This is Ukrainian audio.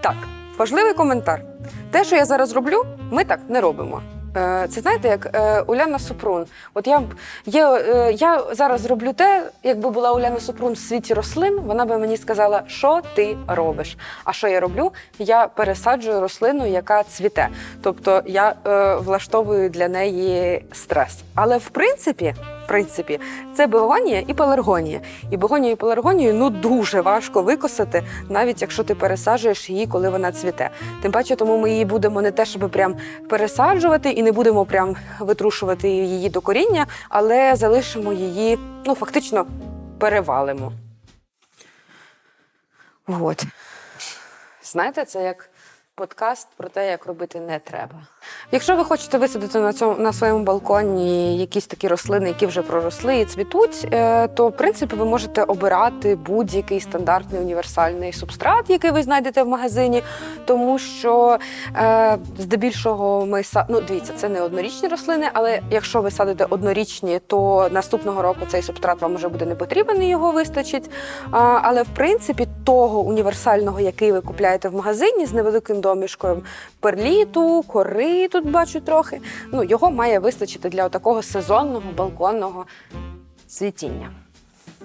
Так, важливий коментар. Те, що я зараз роблю, ми так не робимо. Е, Це знаєте, як е, Уляна Супрун. От я є, е, я зараз роблю те, якби була Уляна Супрун в світі рослин, вона би мені сказала, що ти робиш. А що я роблю? Я пересаджую рослину, яка цвіте. Тобто я е, влаштовую для неї стрес. Але в принципі, принципі, це бегонія і пеларгонія. І бегонію і пеларгонію ну дуже важко викосити, навіть якщо ти пересаджуєш її, коли вона цвіте. Тим паче, тому ми її будемо не те, щоб прям пересаджувати, і не будемо прям витрушувати її до коріння, але залишимо її, ну фактично перевалимо. От. Знаєте, це як подкаст про те, як робити не треба. Якщо ви хочете висадити на цьому на своєму балконі якісь такі рослини, які вже проросли і цвітуть, е, то в принципі ви можете обирати будь-який стандартний універсальний субстрат, який ви знайдете в магазині, тому що е, здебільшого ми ну, дивіться, це не однорічні рослини, але якщо ви садите однорічні, то наступного року цей субстрат вам вже буде не потрібен, і його вистачить. Але в принципі того універсального, який ви купляєте в магазині з невеликим домішкою перліту, кори тут бачу трохи. Ну його має вистачити для такого сезонного балконного цвітіння.